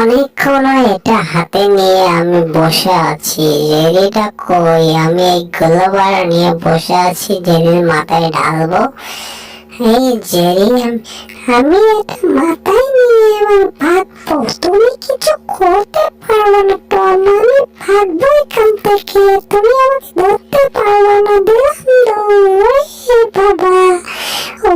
অনেকক্ষণ এটা হাতে নিয়ে আমি বসে আছি। জেরিটা কই? আমি এই গোলবার নিয়ে বসে আছি, জেরির মাথায় ঢালবো। এই জেরি, আমি এটা মাথায় নিয়ে এবার ভাগবো। তুমি কিছু করতে পারবে না তো, আমি ভাগবো এখান থেকে। তুমি আমাকে ধরতে পারবে না দিলাম বাবা। ও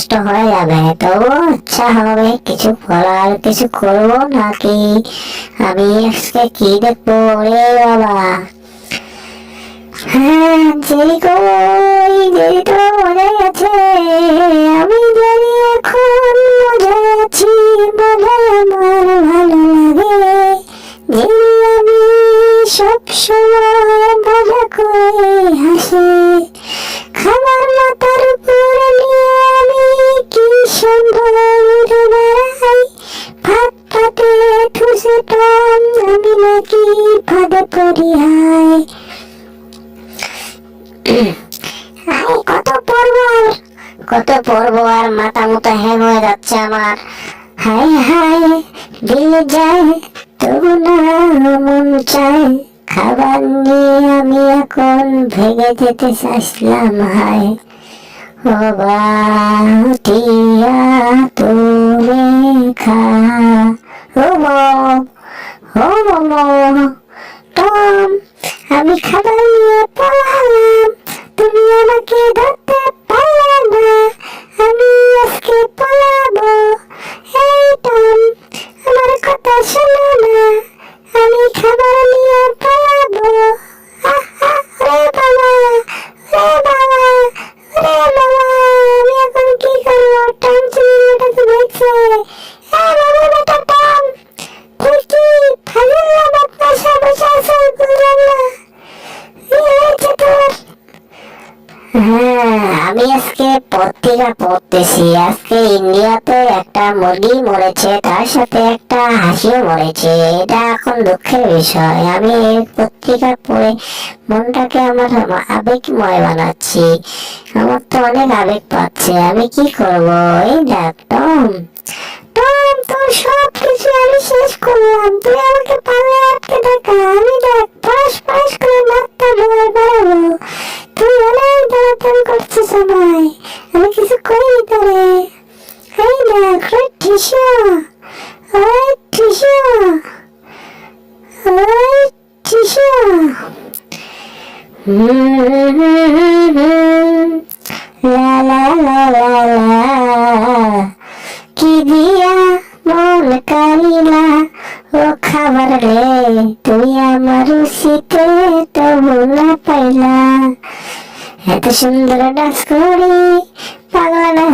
কষ্ট হয়ে যাবে তবু ইচ্ছা হবে কিছু করার কিছু করব নাকি? আমি আজকে কি দেখব রে বাবা? হ্যাঁ তো আমার ভালো লাগে। করে হাসি কত পড়ব আর কত আর মাথা মতো হ্যাং হয়ে যাচ্ছে আমার। হাই হাই দিলে তবু না মন খাবার নিয়ে আমি এখন ভেগে যেতে চাইছিলাম হাই ও বাটিয়া তুমি খা। ও মো, ও মোমো আমি খাবার নিয়ে পালালাম তুমি আমাকে ধরতে পড়তেছি আজকে ইন্ডিয়াতে একটা মুরগি মরেছে, তার সাথে একটা হাসিও মরেছে, এটা এখন দুঃখের বিষয়। আমি এই পত্রিকা পড়ে মনটাকে আমার আবেগময় বানাচ্ছি। আমার তো অনেক আবেগ পাচ্ছে, আমি কি করব? এই টম তোর সব কিছু আমি শেষ করলাম। তুই আমাকে পালে আটকে দেখা, আমি দেখ, পাশ পাশ করে মাথা ডুবে বেড়াবো তুই অনেক দৌড়াতাম করছিস আমায়, আমি কিছু করিনি তোরে। এই দেখ, ওই টিসু ওই টিসু ওই টিসু লা লা লা লা লা, কি দিয়া মন কালিলা ও খাবার রে, তুই আমার শীতে তবু না পাইলা। এত সুন্দর ডান্স করি, পাগলা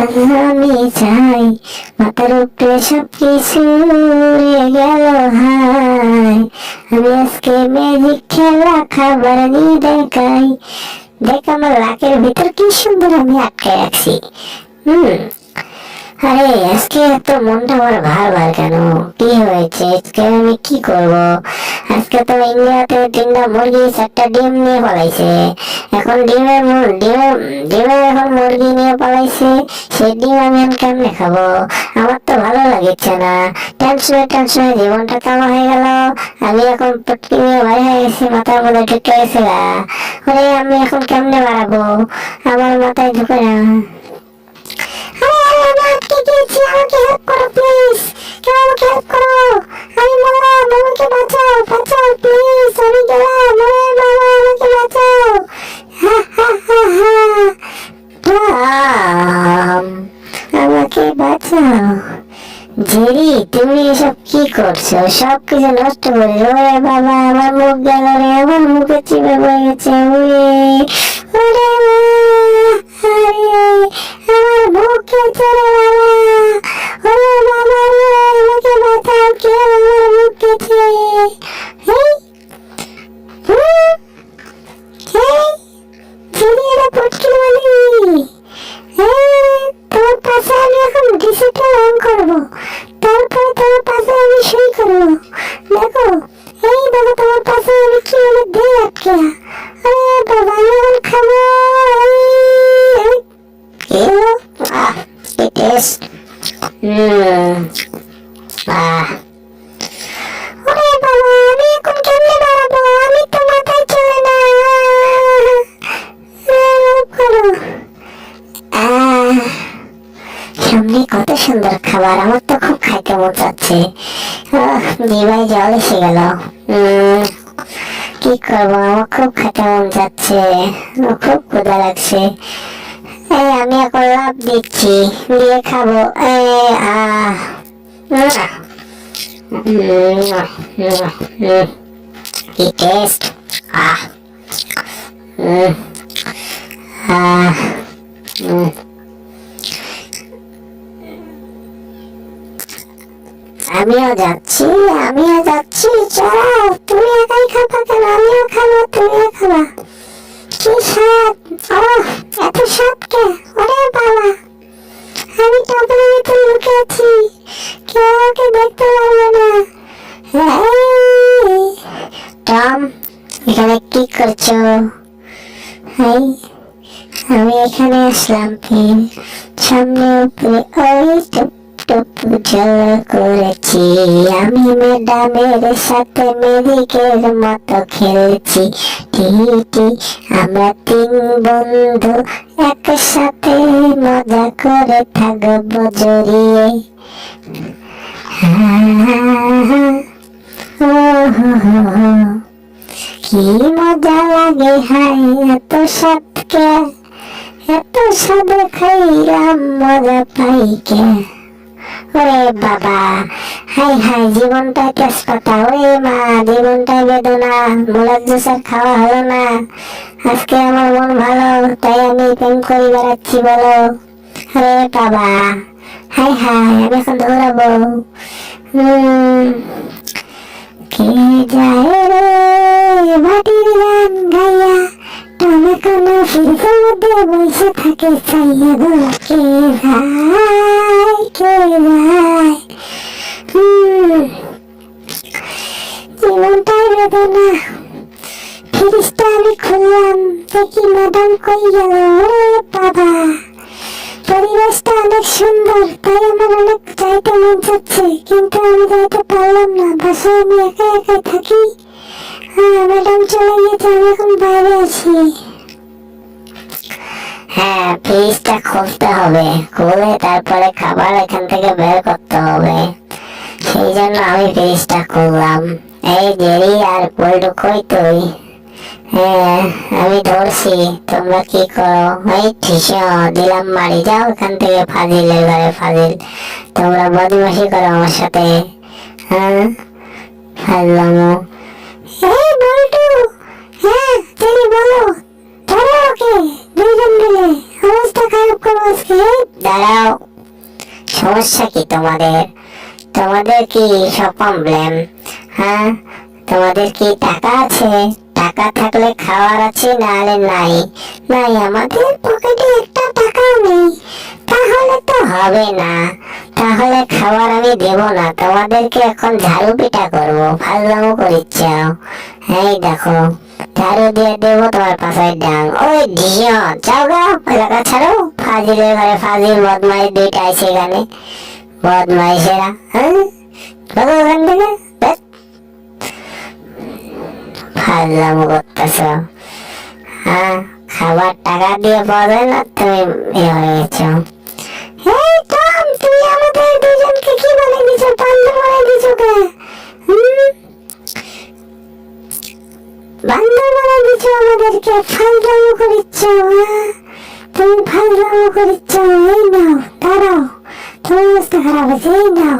আমি চাই, মাথার উপরে সব কিছু গেল হাই আমি আজকে ম্যাজিক খেলা, খাবার নিয়ে দেখাই। দেখ আমার লাকের ভিতর কি সুন্দর আমি আটকে রাখছি। হুম। আরে, আজকে এত মনটা আমার ভার ভার কেন? কি হয়েছে? আজকে আমি কি করব? আজকে তো ইন্ডিয়াতে তিনটা মুরগি, চারটা ডিম নিয়ে পালাইছে। এখন ডিমের ডিমের ডিমের এখন মুরগি নিয়ে পালাইছে। সেই ডিম আমি কেমনে খাব? আমার তো ভালো লাগছে না। টেনশনে টেনশনে জীবনটা কামা হয়ে গেল। আমি এখন পটকি নিয়ে ভয় হয়ে গেছি, মাথার মধ্যে ঢুকে গেছে আমি এখন কেমনে বাড়াবো? আমার মাথায় ঢুকে না। জেরি, তুমি এসব কি করছ? সব কিছু নষ্ট করে ওরে বাবা, আমার মুখ গেল রে, আমার মুখে চিপে পড়ে গেছে। ওরে আমার মুখ Woo! হুম। আহ। সামনে কত সুন্দর খাবার, আমার তো খুব খাইতে মন চাচ্ছে। জিভায় জল এসে গেল। কি করব? আমার খুব খেতে মন যাচ্ছে। খুব ক্ষুধা লাগছে। এই, আমি এখন লাভ দিচ্ছি, দিয়ে খাব। এই আহ কি টেস্ট আমিও যাচ্ছি আমিও যাচ্ছি, চলো, তুমি একাই খাবা কেন? আমিও খাব, তুমিও খাবা। কি স্বাদ? ওহ এত স্বাদ কে? ওরে বাবা আমি টপের ভিতরে লুকে আছি। কেউ আমাকে দেখতে পারবে না। টম, এখানে কি করছ? এই আমি এখানে আসলাম সামনে উপরে, ওই টুপ টুপ করেছি আমি ম্যাডামের সাথে মেরিকের মতো খেলছি। টিটি আমরা তিন বন্ধু একসাথে মজা করে থাকব জড়িয়ে। কি মজা লাগে হাই এত সাতকে এত সাদে খাইলাম মজা পাই কে? ওরে বাবা। হাই হাই, জীবনটা তেজপাতা। ওরে মা, জীবনটা বেদনা। মোলার জুসের খাওয়া হলো না। আজকে আমার মন ভালো, তাই আমি প্রেম করে, বেড়াচ্ছি, বলো। আরে বাবা, হাই হাই, আমি এখন দৌড়াবো। কে যায় রে মাটির গান গাইয়া? কোনো ফিরফির মধ্যে বসে থাকে, চাইয়া গো কে যায়? বাবা পরিবেশটা অনেক সুন্দর তাই আমার অনেক মন কিন্তু আমি যাইতে পারলাম না বাসায় আমি একা একা থাকি হ্যাঁ ম্যাডাম চলে গেছে আমি বাইরে আছি হ্যাঁ ফ্রিজটা খুলতে হবে। খুলে তারপরে খাবার এখান থেকে বের করতে হবে। সেই জন্য আমি ফ্রিজটা খুললাম এই জেরি আর পল্টু তুই হ্যাঁ আমি ধরছি। তোমরা কি করো? এই ঠিসো, দিলাম মারি যাও এখান থেকে ফাজিলের ঘরে, ফাজিল। তোমরা বদমাসি করো আমার সাথে। হ্যাঁ ফাজলামো হ্যাঁ আজকে এই, দাঁড়াও। সমস্যা কি তোমাদের? তোমাদের কি সব প্রবলেম হ্যাঁ? তোমাদের কি টাকা আছে? টাকা থাকলে খাওয়ার আছে নাহলে নাই? নাই আমাদের পকেটে একটা টাকাও নেই। তাহলে তো হবে না। তাহলে খাবার আমি দেব না। তোমাদেরকে এখন ঝাড়ু পিটা করব। ফাজলামো করিচ্ছ এই দেখো। ঝাড়ু দিয়ে দেবো তোমার পাশে ডাং ওই ঝিও যাও গা এলাকা ছাড়ো ফাজিলের ঘরে ফাজিল বদমাই দুইটা আছে এখানে বদমাইশেরা হ্যাঁ বলো ওখান থেকে। ফাজলামো করতেছ হ্যাঁ খাবার টাকা দিয়ে পাওয়া যায় না তুমি এ হয়ে গেছো করিচ্ছ হ্যাঁ? তুমি ফাজলামো করিচ্ছ এই নাও দাঁড়াও তোমার অবস্থা খারাপ আছে এই নাও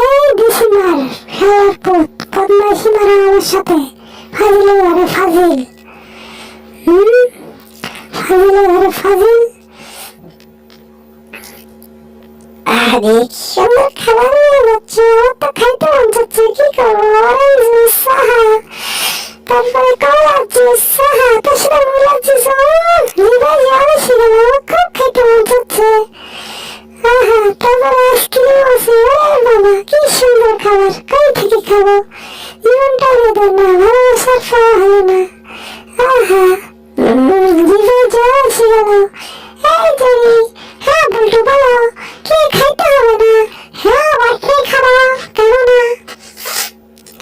এই মার শালার পুত বদমাইশি মারা আমার সাথে ফাজিলে ঘরে ফাজিল হুম ফাজিলে ফাজিল আরে সুন্দর খাবার নিয়ে যাচ্ছে খাইতে মন কি করব তারপরে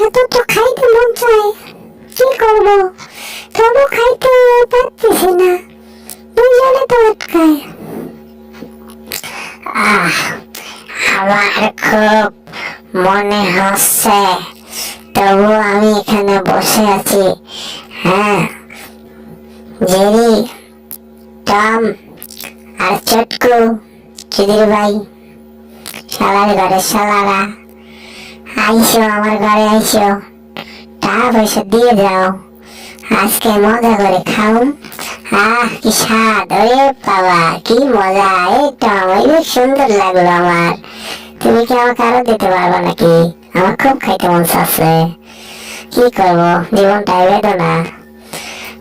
এত তো খাইতে মন চায়। কি করব? তবু খাইতে পারতেছি না। দুজনে তো আটকায়। আহ, আমার খুব মনে হচ্ছে। তবু আমি এখানে বসে আছি। হ্যাঁ জেরি, টম আর চটকু চুদির ভাই? শালার ঘরে শালারা। আইসো, আমার ঘরে আইসো। টাকা পয়সা দিয়ে যাও আজকে মজা করে খাও আহ, কি স্বাদ। ওরে বাবা, কি মজা। এই বেশ সুন্দর লাগল আমার। তুমি কি আমাকে আরও দিতে পারবে নাকি? আমার খুব খাইতে মন চাচ্ছে। কি করব? জীবনটাই বেদনা।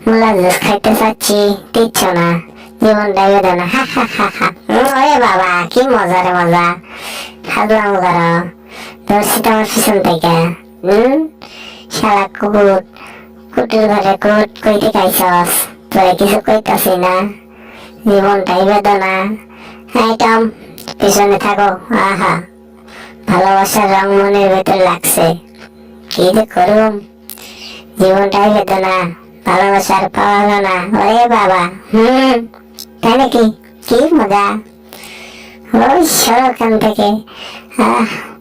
মোলা জুস খাইতে চাচ্ছি, দিচ্ছ না। জীবনটাই বেদনা। হা হা হা হা। ওরে বাবা, কি মজা। রে মজা খাদলাম করো ধরছি তো আমার থেকে। হুম? শালা কুকুর কুটির ঘরে কুট কইতে খাইছস তোরে কিছু কইতাছি না। জীবনটাই বেদনা। হ্যাঁ টম, পিছনে থাকো। আহা, ভালোবাসার রং মনের ভেতর লাগছে। কি যে করুম? জীবনটাই বেদনা, ভালোবাসার পাওয়া হলো না। ওরে বাবা, হুম, তাই নাকি? কি মজা। ওই সরকান থেকে। আহ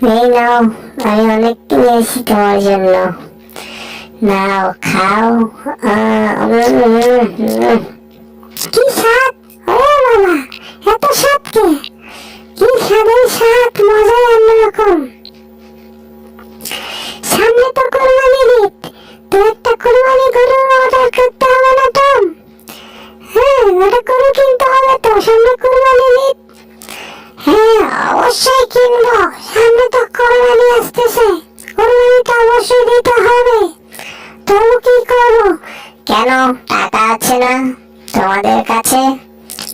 এই নাও আমি অনেক কিনেছি তোমার জন্য নাও খাও আহ, উম, উম, উম। কি স্বাদ ওরে বাবা এত স্বাদ কে কি স্বাদের স্বাদ মজাই অন্যরকম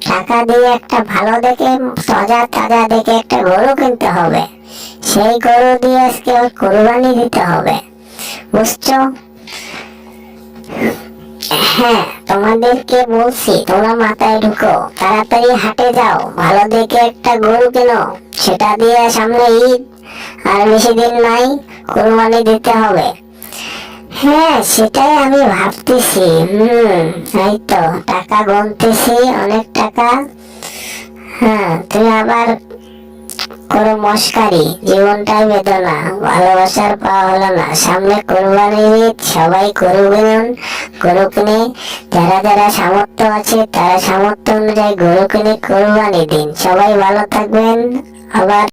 টাকা দিয়ে একটা ভালো দেখে তাজা তাজা দেখে একটা গরু কিনতে হবে। সেই গরু দিয়ে আজকে ওর কোরবানি দিতে হবে। বুঝছ? হ্যাঁ তোমাদেরকে বলছি, তোমরা মাথায় ঢুকো, তাড়াতাড়ি হাটে যাও, ভালো দেখে একটা গরু কেনো। সেটা দিয়ে সামনে ঈদ, আর বেশি দিন নাই, কোরবানি দিতে হবে। হ্যাঁ সেটাই আমি ভাবতেছি। হুম, এই তো, টাকা গুনতেছি, অনেক টাকা। হ্যাঁ তুমি আবার করো মস্কারি, জীবনটাই বেদনা। ভালোবাসার পাওয়া হলো না। সামনে কোরবানি ঈদ, সবাই কিনুন গরু কিনে যারা যারা সামর্থ্য আছে, তারা সামর্থ্য অনুযায়ী গরু কিনে কোরবানি দিন। সবাই ভালো থাকবেন, আবার